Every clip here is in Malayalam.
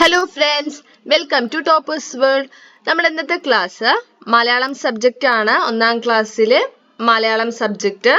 Hello friends welcome to toppers world നമ്മുടെ ഇന്നത്തെ ക്ലാസ് മലയാളം സബ്ജക്റ്റ് ആണ്. ഒന്നാം ക്ലാസ്സിലെ മലയാളം സബ്ജക്റ്റ്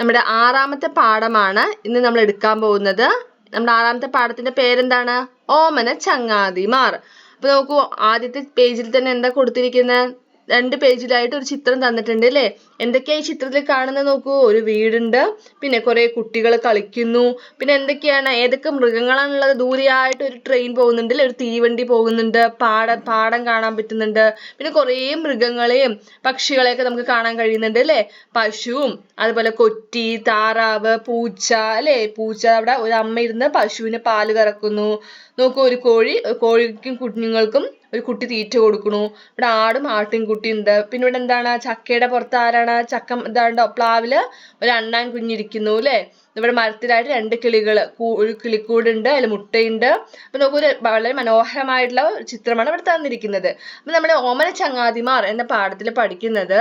നമ്മുടെ ആറാമത്തെ പാഠമാണ് ഇന്ന് നമ്മൾ എടുക്കാൻ പോകുന്നത്. നമ്മുടെ ആറാമത്തെ പാഠത്തിന്റെ പേരെന്താണ്? ഓമന ചങ്ങാതിമാർ. അപ്പൊ നോക്കൂ ആദ്യത്തെ പേജിൽ തന്നെ എന്താ കൊടുത്തിരിക്കുന്നത് രണ്ട് പേജിലായിട്ട് ഒരു ചിത്രം തന്നിട്ടുണ്ട് അല്ലേ? എന്തൊക്കെയാ ഈ ചിത്രത്തിൽ കാണുന്നത് നോക്കൂ. ഒരു വീടുണ്ട്. പിന്നെ കുറെ കുട്ടികൾ കളിക്കുന്നു. പിന്നെ എന്തൊക്കെയാണ്? ഏതൊക്കെ മൃഗങ്ങളാണുള്ളത്? ദൂരെയായിട്ട് ഒരു ട്രെയിൻ പോകുന്നുണ്ട് അല്ലേ? ഒരു തീവണ്ടി പോകുന്നുണ്ട്. പാടം പാടം കാണാൻ പറ്റുന്നുണ്ട്. പിന്നെ കുറേ മൃഗങ്ങളെയും പക്ഷികളെയൊക്കെ നമുക്ക് കാണാൻ കഴിയുന്നുണ്ട് അല്ലേ? പശുവും അതുപോലെ കൊറ്റി താറാവ് പൂച്ച അല്ലേ? പൂച്ച അവിടെ ഒരു അമ്മ ഇരുന്ന് പശുവിന് പാൽ കറക്കുന്നു. നോക്കൂ ഒരു കോഴി കോഴിക്കും കുഞ്ഞുങ്ങൾക്കും ഒരു കുട്ടി തീറ്റ കൊടുക്കണു. ഇവിടെ ആടും ആട്ടിൻകുട്ടി ഉണ്ട്. പിന്നെ ഇവിടെ എന്താണ്? ചക്കയുടെ പുറത്ത് ആരാണ്? ചക്ക ഇതാണ്ടോ? പ്ലാവിൽ ഒരു അണ്ണാൻ കുഞ്ഞിരിക്കുന്നു അല്ലേ? ഇവിടെ മരത്തിലായിട്ട് രണ്ട് കിളികൾ ഒരു കിളിക്കൂടുണ്ട് അതിൽ മുട്ടയുണ്ട്. അപ്പൊ നമുക്ക് ഒരു വളരെ മനോഹരമായിട്ടുള്ള ചിത്രമാണ് ഇവിടെ തന്നിരിക്കുന്നത്. അപ്പൊ നമ്മുടെ ഓമന ചങ്ങാതിമാർ എന്ന പാഠത്തിൽ പഠിക്കുന്നത്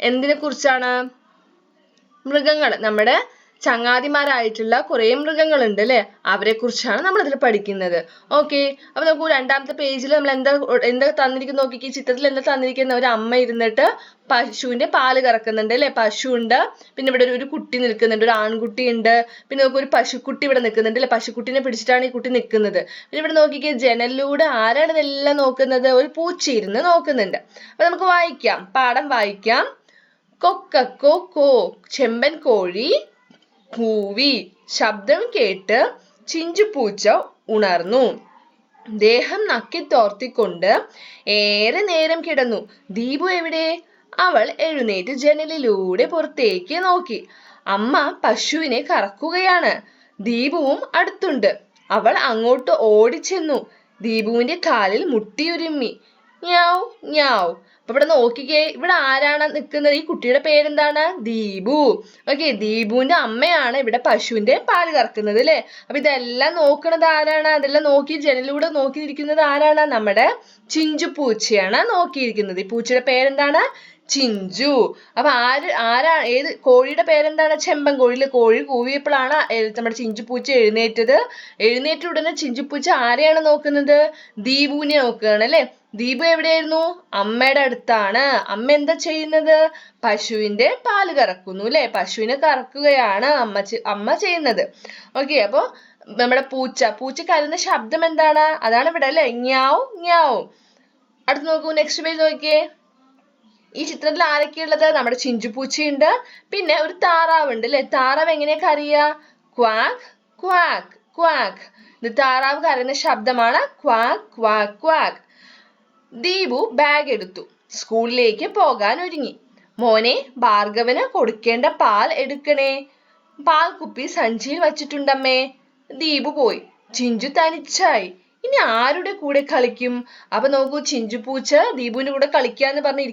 എന്തിനെ കുറിച്ചാണ്? മൃഗങ്ങൾ നമ്മുടെ ചങ്ങാതിമാരായിട്ടുള്ള കുറേ മൃഗങ്ങളുണ്ട് അല്ലേ? അവരെ കുറിച്ചാണ് നമ്മൾ ഇതിൽ പഠിക്കുന്നത്. ഓക്കെ അപ്പൊ നമുക്ക് രണ്ടാമത്തെ പേജിൽ നമ്മൾ എന്താ എന്താ തന്നിരിക്കുന്ന നോക്കിക്കേ. ചിത്രത്തിൽ എന്താ തന്നിരിക്കുന്ന ഒരു അമ്മ ഇരുന്നിട്ട് പശുവിന്റെ പാൽ കറക്കുന്നുണ്ട് അല്ലെ? പശു ഉണ്ട് പിന്നെ ഇവിടെ ഒരു കുട്ടി നിൽക്കുന്നുണ്ട്. ഒരു ആൺകുട്ടി ഉണ്ട് പിന്നെ നമുക്ക് ഒരു പശുക്കുട്ടി ഇവിടെ നിൽക്കുന്നുണ്ട് അല്ലെ? പശുക്കുട്ടിനെ പിടിച്ചിട്ടാണ് ഈ കുട്ടി നിൽക്കുന്നത്. പിന്നെ ഇവിടെ നോക്കിക്കേ ജനലിലൂടെ ആരാണ് ഇതെല്ലാം നോക്കുന്നത്? ഒരു പൂച്ച ഇരുന്ന് നോക്കുന്നുണ്ട്. അപ്പൊ നമുക്ക് വായിക്കാം. പാഠം വായിക്കാം. കൊക്കക്കോ കോ ചെമ്പൻ കോഴി കൂവി ശബ്ദം കേട്ട് ചിഞ്ചുപൂച്ച ഉണർന്നു. ദേഹം നക്കിത്തോർത്തിക്കൊണ്ട് ഏറെ നേരം കിടന്നു. ദീപു എവിടെ? അവൾ എഴുന്നേറ്റ് ജനലിലൂടെ പുറത്തേക്ക് നോക്കി. അമ്മ പശുവിനെ കറക്കുകയാണ്. ദീപുവും അടുത്തുണ്ട്. അവൾ അങ്ങോട്ട് ഓടിച്ചെന്നു. ദീപുവിന്റെ കാലിൽ മുട്ടിയുരുമ്മി ഞാവ് ഞാവ് അപ്പൊ ഇവിടെ നോക്കിക്കേ ഇവിടെ ആരാണ് നിൽക്കുന്നത് ഈ കുട്ടിയുടെ പേരെന്താണ്? ദീപു. ഓക്കെ ദീപുവിന്റെ അമ്മയാണ് ഇവിടെ പശുവിന്റെ പാൽ കറക്കുന്നത് അല്ലെ? അപ്പൊ ഇതെല്ലാം നോക്കുന്നത് ആരാണ്? അതെല്ലാം നോക്കി ജനലിലൂടെ നോക്കിയിരിക്കുന്നത് ആരാണ്? നമ്മുടെ ചിഞ്ചു പൂച്ചയാണ് നോക്കിയിരിക്കുന്നത്. ഈ പൂച്ചയുടെ പേരെന്താണ്? ചിഞ്ചു. അപ്പൊ ആര് ആരാ ഏത് കോഴിയുടെ പേരെന്താണ്? ചെമ്പൻ കോഴിയിൽ കോഴി കൂവിയപ്പോഴാണ് നമ്മുടെ ചിഞ്ചുപൂച്ച എഴുന്നേറ്റത്. എഴുന്നേറ്റ ഉടനെ ചിഞ്ചുപൂച്ച ആരെയാണ് നോക്കുന്നത്? ദീപുവിനെ നോക്കുകയാണ് അല്ലെ? ദീപു എവിടെയായിരുന്നു? അമ്മയുടെ അടുത്താണ്. അമ്മ എന്താ ചെയ്യുന്നത്? പശുവിന്റെ പാൽ കറക്കുന്നു അല്ലെ? പശുവിനെ കറക്കുകയാണ് അമ്മ അമ്മ ചെയ്യുന്നത്. ഓക്കെ അപ്പൊ നമ്മുടെ പൂച്ച പൂച്ച കരുന്ന ശബ്ദം എന്താണ്? അതാണ് ഇവിടെ അല്ലെ? ഞാവും ഞാവും അടുത്ത് നോക്കൂ നെക്സ്റ്റ് പേജ് നോക്കിയേ. ഈ ചിത്രത്തിൽ ആരൊക്കെയുള്ളത് നമ്മുടെ ചിഞ്ചുപൂച്ചയുണ്ട് പിന്നെ ഒരു താറാവ് ഉണ്ട് അല്ലെ? താറാവ് എങ്ങനെയൊക്കെ അറിയാ ക്വാക്ക് ക്വാക്ക് ക്വാക്ക് ഇത് താറാവ് കരയുന്ന ശബ്ദമാണ് quack quack quack Deepu bag എടുത്തു. സ്കൂളിലേക്ക് പോകാൻ ഒരുങ്ങി. മോനെ ഭാർഗവന് കൊടുക്കേണ്ട പാൽ എടുക്കണേ. പാൽ കുപ്പി സഞ്ചിയിൽ വച്ചിട്ടുണ്ടമ്മേ. ദീപു പോയി. ചിഞ്ചു തനിച്ചായി. ഇനി ആരുടെ കൂടെ കളിക്കും? അപ്പൊ നോക്കൂ ചിഞ്ചുപൂച്ച ദീപുവിന്റെ കൂടെ കളിക്കാന്ന് പറഞ്ഞ്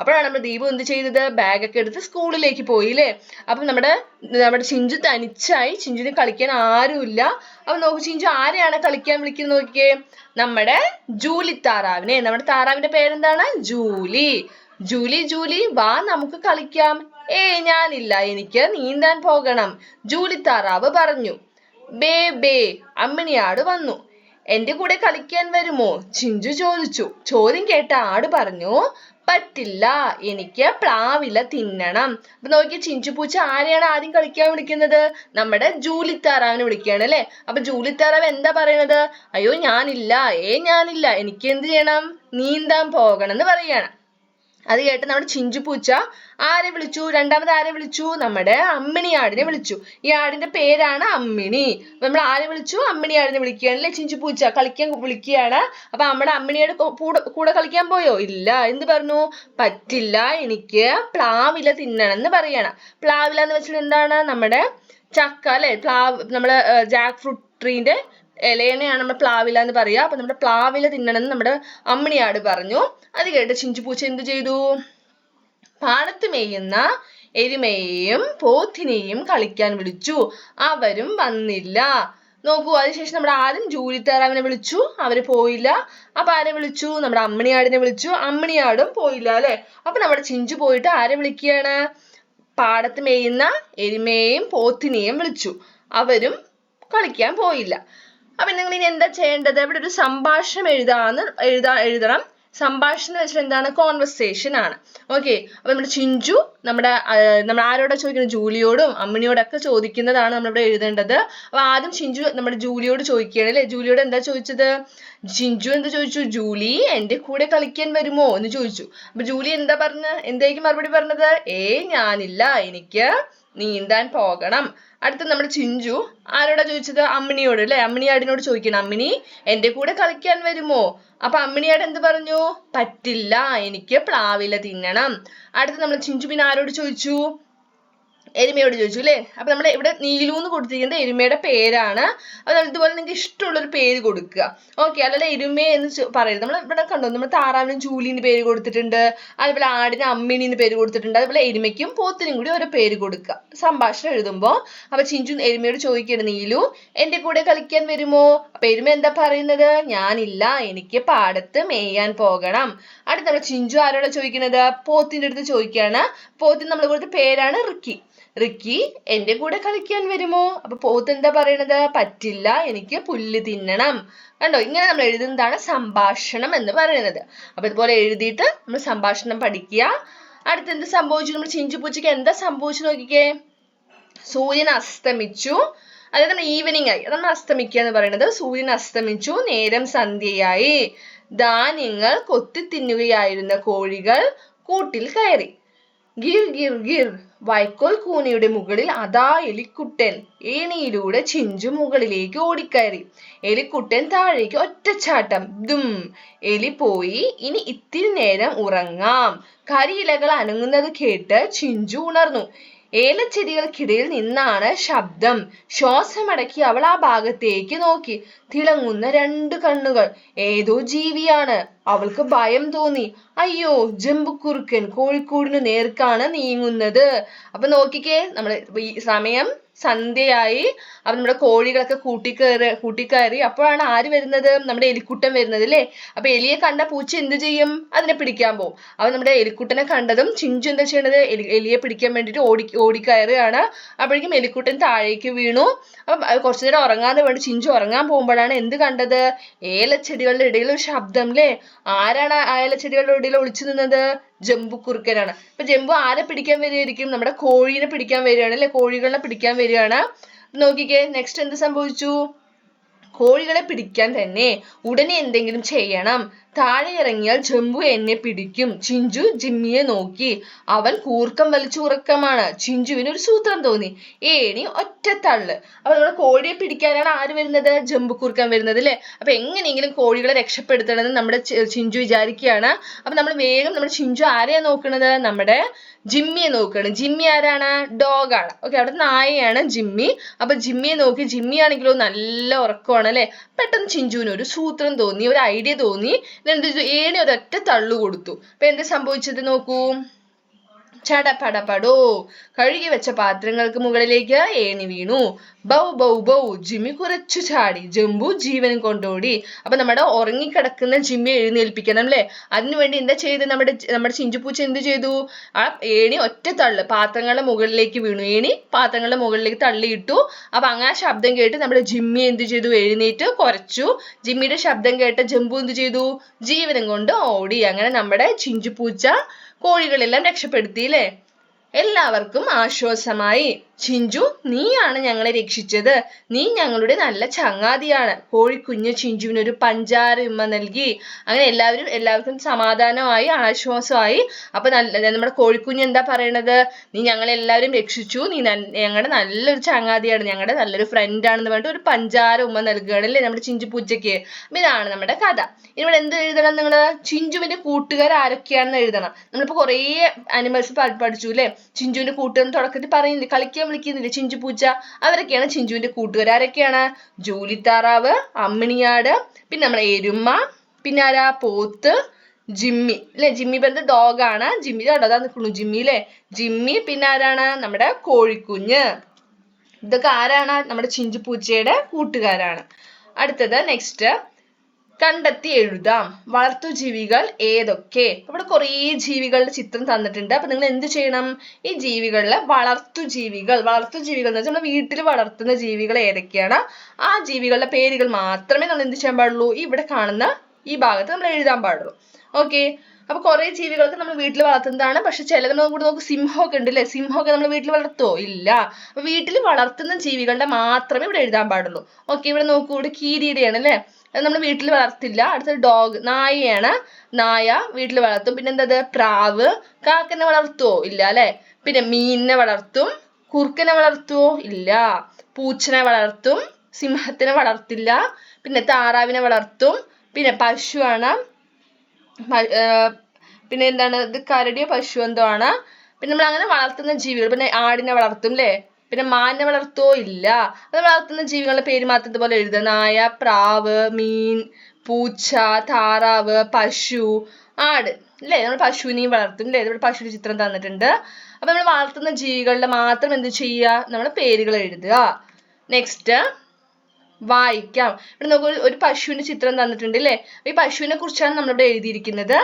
അപ്പോഴാണ് നമ്മുടെ ദീപു എന്ത് ചെയ്തത്? ബാഗൊക്കെ എടുത്ത് സ്കൂളിലേക്ക് പോയി അല്ലേ അപ്പൊ നമ്മുടെ നമ്മുടെ ചിഞ്ചു തനിച്ചായി ചിഞ്ചുവിന് കളിക്കാൻ ആരുമില്ല. അപ്പൊ നോക്കൂ ചിഞ്ചു ആരെയാണ് കളിക്കാൻ വിളിക്കുന്നത് നോക്കിയേ? നമ്മുടെ ജൂലി താറാവിനെ. നമ്മുടെ താറാവിന്റെ പേരെന്താണ്? ജൂലി. ജൂലി ജൂലി വാ നമുക്ക് കളിക്കാം. ഏയ് ഞാനില്ല. എനിക്ക് നീന്താൻ പോകണം. ജൂലി താറാവ് പറഞ്ഞു. ബേ ബേ അമ്മിണിയാട് വന്നു. എന്റെ കൂടെ കളിക്കാൻ വരുമോ? ചിഞ്ചു ചോദിച്ചു. ചോദ്യം കേട്ട ആട് പറഞ്ഞു പറ്റില്ല എനിക്ക് പ്ലാവില തിന്നണം. അപ്പൊ നോക്കി ചിഞ്ചു പൂച്ച ആരെയാണ് ആദ്യം കളിക്കാൻ വിളിക്കുന്നത്? നമ്മുടെ ജൂലിത്താറാവിനെ വിളിക്കുകയാണ് അല്ലെ? അപ്പൊ ജൂലിത്താറാവ് എന്താ പറയണത്? അയ്യോ ഞാനില്ല ഏ ഞാനില്ല എനിക്ക് എന്ത് ചെയ്യണം? നീന്താൻ പോകണം എന്ന് പറയാണ് അത് കേട്ട് നമ്മുടെ ചിഞ്ചുപൂച്ച ആരെ വിളിച്ചു? രണ്ടാമത് ആരെ വിളിച്ചു? നമ്മുടെ അമ്മിണി ആടിനെ വിളിച്ചു. ഈ ആടിന്റെ പേരാണ് അമ്മിണി. നമ്മൾ ആരെ വിളിച്ചു? അമ്മിണി ആടിനെ വിളിക്കുകയാണ് അല്ലെ ചിഞ്ചുപൂച്ച കളിക്കാൻ വിളിക്കുകയാണ്. അപ്പൊ നമ്മുടെ അമ്മിണിയുടെ കൂടെ കളിക്കാൻ പോയോ? ഇല്ല. എന്ത് പറഞ്ഞു? പറ്റില്ല. എനിക്ക് പ്ലാവില തിന്നണം എന്ന് പറയണം. പ്ലാവില എന്ന് വെച്ചാൽ എന്താണ്? നമ്മുടെ ചക്ക അല്ലെ? പ്ലാവ് നമ്മുടെ ജാക്ക് ഫ്രൂട്ട് ട്രീന്റെ ഇലയെയാണ് നമ്മുടെ പ്ലാവില എന്ന് പറയുക. അപ്പൊ നമ്മുടെ പ്ലാവില തിന്നണമെന്ന് നമ്മുടെ അമ്മിണിയാട് പറഞ്ഞു. അത് കേട്ട് ചിഞ്ചുപൂച്ച എന്ത് ചെയ്തു? പാടത്ത് മേയുന്ന എരുമയെയും പോത്തിനെയും കളിക്കാൻ വിളിച്ചു. അവരും വന്നില്ല. നോക്കൂ അതിനുശേഷം നമ്മുടെ ആദ്യം ജൂലിത്താറാവിനെ വിളിച്ചു. അവർ പോയില്ല. അപ്പൊ ആരെ വിളിച്ചു? നമ്മുടെ അമ്മിണിയാടിനെ വിളിച്ചു. അമ്മിണിയാടും പോയില്ല അല്ലെ? അപ്പൊ നമ്മുടെ ചിഞ്ചു പോയിട്ട് ആരെ വിളിക്കുകയാണ്? പാടത്ത് മേയുന്ന എരുമയെയും പോത്തിനെയും വിളിച്ചു. അവരും കളിക്കാൻ പോയില്ല. അപ്പൊ നിങ്ങൾ ഇനി എന്താ ചെയ്യേണ്ടത്? ഇവിടെ ഒരു സംഭാഷണം എഴുതാന്ന് എഴുതാ എഴുതണം. സംഭാഷണം എന്ന് വെച്ചാൽ എന്താണ്? കോൺവെർസേഷൻ ആണ്. ഓക്കെ അപ്പൊ നമ്മുടെ ചിഞ്ചു നമ്മുടെ നമ്മൾ ആരോടാ ചോദിക്കുന്നത്? ജൂലിയോടും അമ്മിണിയോടും ഒക്കെ ചോദിക്കുന്നതാണ് നമ്മളിവിടെ എഴുതേണ്ടത്. അപ്പൊ ആദ്യം ചിഞ്ചു നമ്മുടെ ജൂലിയോട് ചോദിക്കുകയാണ് അല്ലെ? ജൂലിയോട് എന്താ ചോദിച്ചത്? ചിഞ്ചു എന്താ ചോദിച്ചു? ജൂലി എന്റെ കൂടെ കളിക്കാൻ വരുമോ എന്ന് ചോദിച്ചു. അപ്പൊ ജൂലി എന്താ പറഞ്ഞ? എന്തായിരിക്കും മറുപടി പറഞ്ഞത്? ഏയ് ഞാനില്ല എനിക്ക് നീന്താൻ പോകണം. അടുത്ത നമ്മുടെ ചിഞ്ചു. ആരോടാ ചോദിച്ചത്? അമ്മിണിയോട് അല്ലെ? അമ്മിണിയാടിനോട് ചോദിക്കണം അമ്മിണി എന്റെ കൂടെ കളിക്കാൻ വരുമോ? അപ്പൊ അമ്മിണിയാട് എന്ത് പറഞ്ഞു? പറ്റില്ല എനിക്ക് പ്ലാവില തിന്നണം. അടുത്ത നമ്മൾ ചിഞ്ചു പിന്നെ ആരോട് ചോദിച്ചു? എരുമയോട് ചോദിച്ചു അല്ലേ അപ്പൊ നമ്മൾ ഇവിടെ നീലു എന്ന് കൊടുത്തിരിക്കുന്നത് എരുമയുടെ പേരാണ്. നമ്മൾ ഇതുപോലെ നിങ്ങൾക്ക് ഇഷ്ടമുള്ള ഒരു പേര് കൊടുക്കുക. ഓക്കെ അല്ലാതെ എരുമ എന്ന് പറയരുത്. നമ്മൾ ഇവിടെ കണ്ടു? നമ്മൾ താറാവിനും ജൂലിന് പേര് കൊടുത്തിട്ടുണ്ട്. അതുപോലെ ആടിന് അമ്മിണി എന്ന് പേര് കൊടുത്തിട്ടുണ്ട്. അതുപോലെ എരുമയ്ക്കും പോത്തിനും കൂടി ഓരോ പേര് കൊടുക്കുക. സംഭാഷണം എഴുതുമ്പോൾ അപ്പൊ ചിഞ്ചു എരുമയോട് ചോദിക്കുകയാണ് നീലു എന്റെ കൂടെ കളിക്കാൻ വരുമോ? അപ്പൊ എരുമ എന്താ പറയുന്നത്? ഞാനില്ല എനിക്ക് പാടത്ത് മേയാൻ പോകണം. അടുത്ത നമ്മൾ ചിഞ്ചു ആരോടാ ചോദിക്കുന്നത്? പോത്തിന്റെ അടുത്ത് ചോദിക്കുകയാണ്. പോത്തിന് നമ്മൾ കൊടുത്ത പേരാണ് റിക്കി. റിക്കി എന്റെ കൂടെ കളിക്കാൻ വരുമോ? അപ്പൊ പോത്ത് എന്താ പറയണത്? പറ്റില്ല എനിക്ക് പുല്ല് തിന്നണം. കണ്ടോ? ഇങ്ങനെ നമ്മൾ എഴുതുന്നതാണ് സംഭാഷണം എന്ന് പറയുന്നത്. അപ്പൊ ഇതുപോലെ എഴുതിയിട്ട് നമ്മൾ സംഭാഷണം പഠിക്കുക. അടുത്ത് എന്ത് സംഭവിച്ചു? നമ്മൾ ചിഞ്ചുപൂച്ചയ്ക്ക് എന്താ സംഭവിച്ചു നോക്കിക്കേ? സൂര്യൻ അസ്തമിച്ചു. അതായത് നമ്മൾ ഈവനിങ് ആയി. അതാണ് അസ്തമിക്കുക എന്ന് പറയുന്നത്. സൂര്യൻ അസ്തമിച്ചു. നേരം സന്ധ്യയായി. ധാന്യങ്ങൾ കൊത്തി തിന്നുകയായിരുന്ന കോഴികൾ കൂട്ടിൽ കയറി. ഗിർ ഗിർ ഗിർ. വൈക്കോൽ കൂനയുടെ മുകളിൽ അതാ എലിക്കുട്ടൻ. ഏണിയിലൂടെ ചിഞ്ചു മുകളിലേക്ക് ഓടിക്കയറി. എലിക്കുട്ടൻ താഴേക്ക് ഒറ്റച്ചാട്ടം. ദും. എലി പോയി. ഇനി ഇത്തിരി നേരം ഉറങ്ങാം. കരിയിലകൾ അനങ്ങുന്നത് കേട്ട് ചിഞ്ചു ഉണർന്നു. ഏലച്ചെടികൾക്കിടയിൽ നിന്നാണ് ശബ്ദം. ശ്വാസമടക്കി അവൾ ആ ഭാഗത്തേക്ക് നോക്കി. തിളങ്ങുന്ന രണ്ട് കണ്ണുകൾ. ഏതോ ജീവിയാണ്. അവൾക്ക് ഭയം തോന്നി. അയ്യോ ജമ്പുക്കുറുക്കൻ കോഴിക്കോടിനു നേർക്കാണ് നീങ്ങുന്നത്. അപ്പൊ നോക്കിക്കേ നമ്മൾ ഈ സമയം സന്ധ്യയായി അപ്പൊ നമ്മുടെ കോഴികളൊക്കെ കൂട്ടിക്കയറി കൂട്ടിക്കയറി. അപ്പോഴാണ് ആര് വരുന്നത്? നമ്മുടെ എലിക്കുട്ടൻ വരുന്നത് അല്ലേ? അപ്പൊ എലിയെ കണ്ട പൂച്ച എന്ത് ചെയ്യും? അതിനെ പിടിക്കാൻ പോകും അപ്പൊ നമ്മുടെ എലിക്കുട്ടനെ കണ്ടതും ചിഞ്ചു എന്താ ചെയ്യണത്? എലി എലിയെ പിടിക്കാൻ വേണ്ടിട്ട് ഓടി ഓടിക്കയറുകയാണ്. അപ്പോഴേക്കും എലിക്കുട്ടൻ താഴേക്ക് വീണു. അപ്പം കുറച്ചു നേരം ഉറങ്ങാതെ വേണ്ടി ചിഞ്ചു ഉറങ്ങാൻ പോകുമ്പോഴാണ് എന്ത് കണ്ടത്? ഏലച്ചെടികളുടെ ഇടയിൽ ഒരു ശബ്ദം അല്ലേ? ആരാണ് ആ ഏലച്ചെടികളുടെ ഇടയിൽ ഒളിച്ചു നിന്നത്? ജംബു കുറുക്കനാണ്. അപ്പൊ ജംബു ആരെ പിടിക്കാൻ വരികയായിരിക്കും? നമ്മുടെ കോഴീനെ പിടിക്കാൻ വരികയാണ് അല്ലെ? കോഴികളെ പിടിക്കാൻ വരികയാണ്. നോക്കിക്കേ നെക്സ്റ്റ് എന്ത് സംഭവിച്ചു? കോഴികളെ പിടിക്കാൻ തന്നെ ഉടനെ എന്തെങ്കിലും ചെയ്യണം. താഴെ ഇറങ്ങിയാൽ ജംബു എന്നെ പിടിക്കും. ചിഞ്ചു ജിമ്മിയെ നോക്കി. അവൻ കൂർക്കം വലിച്ചു ഉറക്കമാണ്. ചിഞ്ചുവിന് ഒരു സൂത്രം തോന്നി. ഏണി ഒറ്റ തള്ള് അപ്പൊ നമ്മുടെ കോഴിയെ പിടിക്കാനാണ് ആര് വരുന്നത്? ജംബു കൂർക്കം വരുന്നത് അല്ലേ? അപ്പൊ എങ്ങനെയെങ്കിലും കോഴികളെ രക്ഷപ്പെടുത്തണമെന്ന് നമ്മുടെ ചിഞ്ചു വിചാരിക്കുകയാണ്. അപ്പൊ നമ്മൾ വേഗം നമ്മുടെ ചിഞ്ചു ആരെയാണ് നോക്കുന്നത് നമ്മുടെ ജിമ്മിയെ നോക്കുകയാണ് ജിമ്മി ആരാണ്? ഡോഗാണ്. ഓക്കെ അവിടെ നായയാണ് ജിമ്മി. അപ്പൊ ജിമ്മിയെ നോക്കി. ജിമ്മി ആണെങ്കിലോ നല്ല ഉറക്കമാണ് അല്ലെ? പെട്ടെന്ന് ചിഞ്ചുവിന് ഒരു സൂത്രം തോന്നി. ഒരു ഐഡിയ തോന്നി. ചെയ്തു? ഏണി ഒരൊറ്റ തള്ളു കൊടുത്തു. അപ്പൊ എന്ത് സംഭവിച്ചത് നോക്കൂ. ചടപടപടോ. കഴുകി വെച്ച പാത്രങ്ങൾക്ക് മുകളിലേക്ക് ഏണി വീണു. Bow bow bow. ജിമ്മി കുറച്ചു ചാടി. ജംബു ജീവൻ കൊണ്ടോടി. അപ്പൊ നമ്മുടെ ഉറങ്ങിക്കിടക്കുന്ന ജിമ്മി എഴുന്നേൽപ്പിക്കണം അല്ലെ? അതിനുവേണ്ടി എന്താ ചെയ്ത്? നമ്മുടെ നമ്മുടെ ചിഞ്ചുപൂച്ച എന്ത് ചെയ്തു? ആ ഏണി ഒറ്റ തള്ള് പാത്രങ്ങളുടെ മുകളിലേക്ക് വീണു. ഏണി പാത്രങ്ങളുടെ മുകളിലേക്ക് തള്ളിയിട്ടു. അപ്പൊ അങ്ങനെ ശബ്ദം കേട്ട് നമ്മുടെ ജിമ്മി എന്ത് ചെയ്തു? എഴുന്നേറ്റ് കുറച്ചു. ജിമ്മിയുടെ ശബ്ദം കേട്ട ജംബു എന്ത് ചെയ്തു? ജീവനം കൊണ്ട് ഓടി. അങ്ങനെ നമ്മുടെ ചിഞ്ചുപൂച്ച കോഴികളെല്ലാം രക്ഷപ്പെടുത്തി അല്ലേ എല്ലാവർക്കും ആശ്വാസമായി. ചിഞ്ചു നീയാണ് ഞങ്ങളെ രക്ഷിച്ചത്. നീ ഞങ്ങളുടെ നല്ല ചങ്ങാതിയാണ്. കോഴിക്കുഞ്ഞ് ചിഞ്ചുവിന് ഒരു പഞ്ചാര ഉമ്മ നൽകി. അങ്ങനെ എല്ലാവരും എല്ലാവർക്കും സമാധാനമായി ആശ്വാസമായി. അപ്പൊ നല്ല നമ്മുടെ കോഴിക്കുഞ്ഞ് എന്താ പറയണത്? നീ ഞങ്ങളെല്ലാവരും രക്ഷിച്ചു. നീ ഞങ്ങളുടെ നല്ലൊരു ചങ്ങാതിയാണ്. ഞങ്ങളുടെ നല്ലൊരു ഫ്രണ്ട് ആണെന്ന് പറഞ്ഞിട്ട് ഒരു പഞ്ചാര ഉമ്മ നൽകുകയാണ് അല്ലേ നമ്മുടെ ചിഞ്ചു പൂജയ്ക്ക്. ഇതാണ് നമ്മുടെ കഥ. ഇവിടെ എന്ത് എഴുതണം നിങ്ങൾ ചിഞ്ചുവിന്റെ കൂട്ടുകാർ ആരൊക്കെയാണെന്ന് എഴുതണം. നമ്മളിപ്പോ കുറേ അനിമൽസ് പഠിച്ചു അല്ലേ? ചിഞ്ചുവിന്റെ കൂട്ടുകാരൻ തുടക്കത്തിൽ പറയുന്നില്ല കളിക്കാൻ വിളിക്കുന്നില്ലേ? ചിഞ്ചു പൂച്ച. അവരൊക്കെയാണ് ചിഞ്ചുവിന്റെ കൂട്ടുകാർ ആരൊക്കെയാണ്? ജൂലിത്താറാവ് അമ്മിണിയാട് പിന്നെ നമ്മളെ എരുമ പിന്നെ ആരാ? പോത്ത് ജിമ്മി. അല്ലെ ജിമ്മി പറഞ്ഞ ഡോഗാണ് ജിമ്മി കണ്ടോ? അതാ നിൽക്കുന്നു ജിമ്മി അല്ലെ ജിമ്മി പിന്നെ ആരാണ്? നമ്മുടെ കോഴിക്കുഞ്ഞ്. ഇതൊക്കെ ആരാണ്? നമ്മുടെ ചിഞ്ചുപൂച്ചയുടെ കൂട്ടുകാരാണ്. അടുത്തത് നെക്സ്റ്റ് കണ്ടെത്തി എഴുതാം. വളർത്തു ജീവികൾ ഏതൊക്കെ? ഇവിടെ കുറേ ജീവികളുടെ ചിത്രം തന്നിട്ടുണ്ട്. അപ്പൊ നിങ്ങൾ എന്ത് ചെയ്യണം? ഈ ജീവികളിലെ വളർത്തു ജീവികൾ വളർത്തു ജീവികൾ എന്ന് വെച്ചാൽ നമ്മൾ വീട്ടിൽ വളർത്തുന്ന ജീവികൾ ഏതൊക്കെയാണ്? ആ ജീവികളുടെ പേരുകൾ മാത്രമേ നമ്മൾ എന്ത് ചെയ്യാൻ പാടുള്ളൂ? ഇവിടെ കാണുന്ന ഈ ഭാഗത്ത് നമ്മൾ എഴുതാൻ പാടുള്ളൂ. ഓക്കെ? അപ്പൊ കുറെ ജീവികളൊക്കെ നമ്മൾ വീട്ടിൽ വളർത്തുന്നതാണ്. പക്ഷെ ചിലത് നമ്മൾ കൂടെ നോക്ക് സിംഹമൊക്കെ ഉണ്ട് അല്ലേ? സിംഹമൊക്കെ നമ്മൾ വീട്ടിൽ വളർത്തോ? ഇല്ല. അപ്പൊ വീട്ടിൽ വളർത്തുന്ന ജീവികളുടെ മാത്രമേ ഇവിടെ എഴുതാൻ പാടുള്ളൂ. ഓക്കെ ഇവിടെ നോക്കൂ. ഇവിടെ കീരിയുടെയാണ് അല്ലേ? നമ്മൾ വീട്ടിൽ വളർത്തില്ല. അടുത്തത് ഡോഗ് നായയാണ്. നായ വീട്ടിൽ വളർത്തും. പിന്നെ എന്തത് പ്രാവ്. കാക്കനെ വളർത്തുവോ? ഇല്ല അല്ലെ? പിന്നെ മീനിനെ വളർത്തും. കുറുക്കനെ വളർത്തുവോ? ഇല്ല. പൂച്ചനെ വളർത്തും. സിംഹത്തിനെ വളർത്തില്ല. പിന്നെ താറാവിനെ വളർത്തും. പിന്നെ പശുവാണ്. പിന്നെ എന്താണ്? ഇത് കരടിയോ പശു എന്തോ ആണ്. പിന്നെ നമ്മൾ അങ്ങനെ വളർത്തുന്ന ജീവികൾ. പിന്നെ ആടിനെ വളർത്തും ല്ലേ? പിന്നെ മാനിനെ വളർത്തുവോ ഇല്ല. അത് വളർത്തുന്ന ജീവികളുടെ പേര് മാത്രം ഇതുപോലെ എഴുതുക. നായ പ്രാവ് മീൻ പൂച്ച താറാവ് പശു ആട്. അല്ലേ നമ്മൾ പശുവിനെയും വളർത്തും അല്ലേ ഇവിടെ പശുവിന്റെ ചിത്രം തന്നിട്ടുണ്ട്. അപ്പൊ നമ്മൾ വളർത്തുന്ന ജീവികളുടെ മാത്രം എന്ത് ചെയ്യുക? നമ്മൾ പേരുകൾ എഴുതുക. നെക്സ്റ്റ് വായിക്കാം. ഇവിടെ നമുക്ക് ഒരു പശുവിന്റെ ചിത്രം തന്നിട്ടുണ്ട് അല്ലേ ഈ പശുവിനെ കുറിച്ചാണ് നമ്മളിവിടെ എഴുതിയിരിക്കുന്നത്.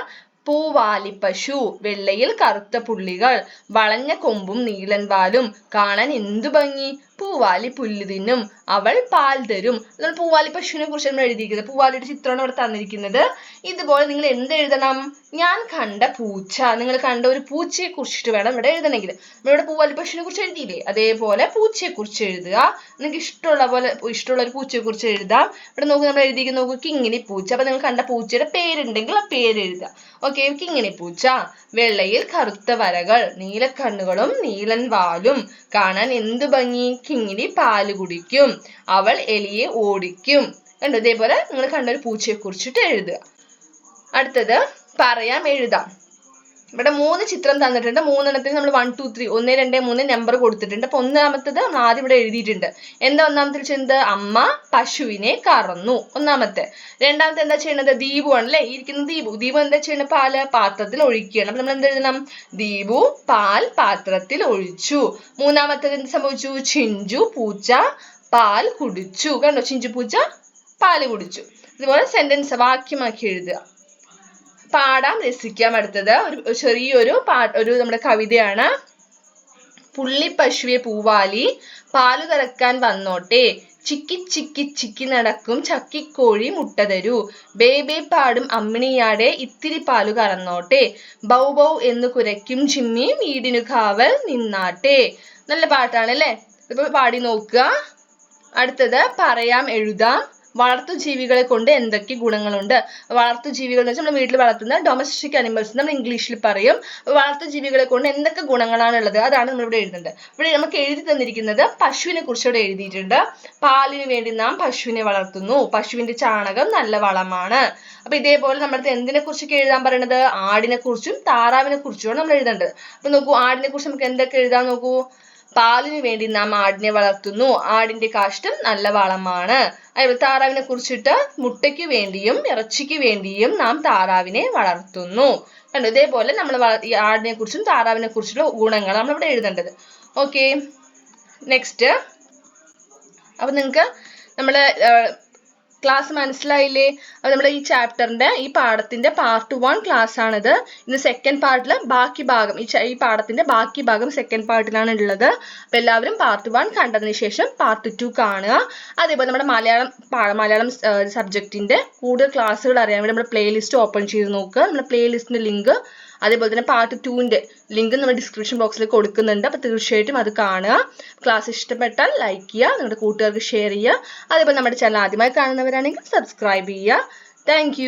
പൂവാലി പശു വെള്ളയിൽ കറുത്ത പുള്ളികൾ വളഞ്ഞ കൊമ്പും നീളൻ വാലും. കാണാൻ എന്തു ഭംഗി. പൂവാലി പുല്ല് തിന്നും അവൾ പാൽ തരും. അതാണ് പൂവാലി പശുവിനെ കുറിച്ച് നമ്മൾ എഴുതിയിരിക്കുന്നത്. പൂവാലിയുടെ ചിത്രമാണ് ഇവിടെ തന്നിരിക്കുന്നത്. ഇതുപോലെ നിങ്ങൾ എന്ത് എഴുതണം? ഞാൻ കണ്ട പൂച്ച. നിങ്ങൾ കണ്ട ഒരു പൂച്ചയെ കുറിച്ചിട്ട് വേണം ഇവിടെ എഴുതണമെങ്കിൽ. ഇവിടെ പൂവാലി പശുവിനെ കുറിച്ച് എഴുതിയില്ലേ? അതേപോലെ പൂച്ചയെ കുറിച്ച് എഴുതുക. നിങ്ങൾക്ക് ഇഷ്ടമുള്ള പോലെ ഇഷ്ടമുള്ള ഒരു പൂച്ചയെ കുറിച്ച് എഴുതാം. ഇവിടെ നോക്ക് നമ്മൾ എഴുതിയിരിക്കുന്ന നോക്കൂ കിങ്ങിണി പൂച്ച. അപ്പൊ നിങ്ങൾ കണ്ട പൂച്ചയുടെ പേരുണ്ടെങ്കിൽ ആ പേര് എഴുതുക. ഓക്കെ കിങ്ങിണി പൂച്ച. വെള്ളയിൽ കറുത്ത വരകൾ നീലക്കണ്ണുകളും നീലൻ വാലും. കാണാൻ എന്തു ഭംഗി? കിങ്ങിണി പാൽ കുടിക്കും. അവൾ എലിയെ ഓടിക്കും. കണ്ടോ? ഇതേപോലെ നിങ്ങൾ കണ്ട ഒരു പൂച്ചയെ കുറിച്ചിട്ട് എഴുതുക. അടുത്തത് പറയാം എഴുതാം. ഇവിടെ മൂന്ന് ചിത്രം തന്നിട്ടുണ്ട്. മൂന്നെണ്ണത്തിന് നമ്മൾ വൺ ടു ത്രീ ഒന്ന് രണ്ട് മൂന്ന് നമ്പർ കൊടുത്തിട്ടുണ്ട്. അപ്പൊ ഒന്നാമത്തത് നമ്മൾ ആദ്യം ഇവിടെ എഴുതിയിട്ടുണ്ട്. എന്താ ഒന്നാമത്തെ ചെയ്യുന്നത് അമ്മ പശുവിനെ കറന്നു. ഒന്നാമത്തെ. രണ്ടാമത്തെ എന്താ ചെയ്യുന്നത് ദീപു ആണ് അല്ലെ? ഇരിക്കുന്ന ദീപു. ദീപു എന്താ ചെയ്യുന്നത് പാൽ പാത്രത്തിൽ ഒഴിക്കുകയാണ്. അപ്പൊ നമ്മൾ എന്ത് എഴുതണം? ദീപു പാൽ പാത്രത്തിൽ ഒഴിച്ചു. മൂന്നാമത്തത് എന്ത് സംഭവിച്ചു? ചിഞ്ചു പൂച്ച പാൽ കുടിച്ചു. കണ്ടോ? ചിഞ്ചു പൂച്ച പാൽ കുടിച്ചു. ഇതുപോലെ സെന്റൻസ് വാക്യമാക്കി എഴുതുക. പാടാം. രസിക്കാം. അടുത്തത് ഒരു ചെറിയൊരു പാ ഒരു നമ്മുടെ കവിതയാണ്. പുള്ളിപ്പശുവെ പൂവാലി പാലു കറക്കാൻ വന്നോട്ടെ. ചിക്കി ചിക്കി ചിക്കി നടക്കും. ചക്കിക്കോഴി മുട്ട തരൂ. ബേബേ പാടും അമ്മിണിയാടെ ഇത്തിരി പാലു കറന്നോട്ടെ. ബൗ ബൗ എന്ന് കുരയ്ക്കും ചിമ്മി വീടിനു കാവൽ നിന്നാട്ടെ. നല്ല പാട്ടാണ് അല്ലേ ഇപ്പൊ പാടി നോക്കുക. അടുത്തത് പറയാം എഴുതാം. വളർത്തുജീവികളെ കൊണ്ട് എന്തൊക്കെ ഗുണങ്ങളുണ്ട്? വളർത്തു ജീവികൾ എന്ന് വെച്ചാൽ നമ്മൾ വീട്ടിൽ വളർത്തുന്ന ഡൊമസ്റ്റിക് അനിമൽസ് നമ്മൾ ഇംഗ്ലീഷിൽ പറയും. വളർത്തു ജീവികളെ കൊണ്ട് എന്തൊക്കെ ഗുണങ്ങളാണ് ഉള്ളത്? അതാണ് നമ്മൾ ഇവിടെ എഴുതുന്നത്. ഇവിടെ നമുക്ക് എഴുതി തന്നിരിക്കുന്നത് പശുവിനെ കുറിച്ച് ഇവിടെ എഴുതിയിട്ടുണ്ട്. പാലിന് വേണ്ടി നാം പശുവിനെ വളർത്തുന്നു. പശുവിന്റെ ചാണകം നല്ല വളമാണ്. അപ്പൊ ഇതേപോലെ നമ്മുടെ എന്തിനെ കുറിച്ചൊക്കെ എഴുതാൻ പറയുന്നത് ആടിനെ കുറിച്ചും താറാവിനെ കുറിച്ചുമാണ് നമ്മൾ എഴുതേണ്ടത്. അപ്പൊ നോക്കൂ ആടിനെ കുറിച്ച് നമുക്ക് എന്തൊക്കെ എഴുതാൻ നോക്കൂ? പാലിന് വേണ്ടി നാം ആടിനെ വളർത്തുന്നു. ആടിന്റെ കാഷ്ടം നല്ല വളമാണ്. താറാവിനെ കുറിച്ചിട്ട് മുട്ടയ്ക്ക് വേണ്ടിയും ഇറച്ചിക്ക് വേണ്ടിയും നാം താറാവിനെ വളർത്തുന്നു. കണ്ടു? ഇതേപോലെ നമ്മൾ ആടിനെ കുറിച്ചും താറാവിനെ കുറിച്ചുള്ള ഗുണങ്ങൾ നമ്മൾ ഇവിടെ എഴുതേണ്ടത്. ഓക്കെ നെക്സ്റ്റ് അപ്പൊ നിങ്ങൾക്ക് നമ്മൾ ക്ലാസ് മനസ്സിലായില്ലേ? അപ്പൊ നമ്മുടെ ഈ ചാപ്റ്ററിന്റെ ഈ പാഠത്തിന്റെ പാർട്ട് വൺ ക്ലാസ് ആണിത്. ഇന്ന് സെക്കൻഡ് പാർട്ടിൽ ബാക്കി ഭാഗം ഈ ഈ പാഠത്തിന്റെ ബാക്കി ഭാഗം സെക്കൻഡ് പാർട്ടിലാണ് ഉള്ളത് അപ്പൊ എല്ലാവരും പാർട്ട് വൺ കണ്ടതിന് ശേഷം പാർട്ട് ടു കാണുക. അതേപോലെ നമ്മുടെ മലയാളം മലയാളം സബ്ജക്റ്റിന്റെ കൂടുതൽ ക്ലാസ്സുകൾ അറിയാൻ വേണ്ടി നമ്മുടെ പ്ലേലിസ്റ്റ് ഓപ്പൺ ചെയ്ത് നോക്കുക. നമ്മുടെ പ്ലേലിസ്റ്റിന്റെ ലിങ്ക് അതേപോലെ തന്നെ പാർട്ട് ടുവിന്റെ ലിങ്ക് നമ്മൾ ഡിസ്ക്രിപ്ഷൻ ബോക്സിൽ കൊടുക്കുന്നുണ്ട്. അപ്പോൾ തീർച്ചയായിട്ടും അത് കാണുക. ക്ലാസ് ഇഷ്ടപ്പെട്ടാൽ ലൈക്ക് ചെയ്യുക. നിങ്ങളുടെ കൂട്ടുകാർക്ക് ഷെയർ ചെയ്യുക. അതേപോലെ നമ്മുടെ ചാനൽ ആദ്യമായി കാണുന്നവരാണെങ്കിൽ സബ്സ്ക്രൈബ് ചെയ്യുക. താങ്ക്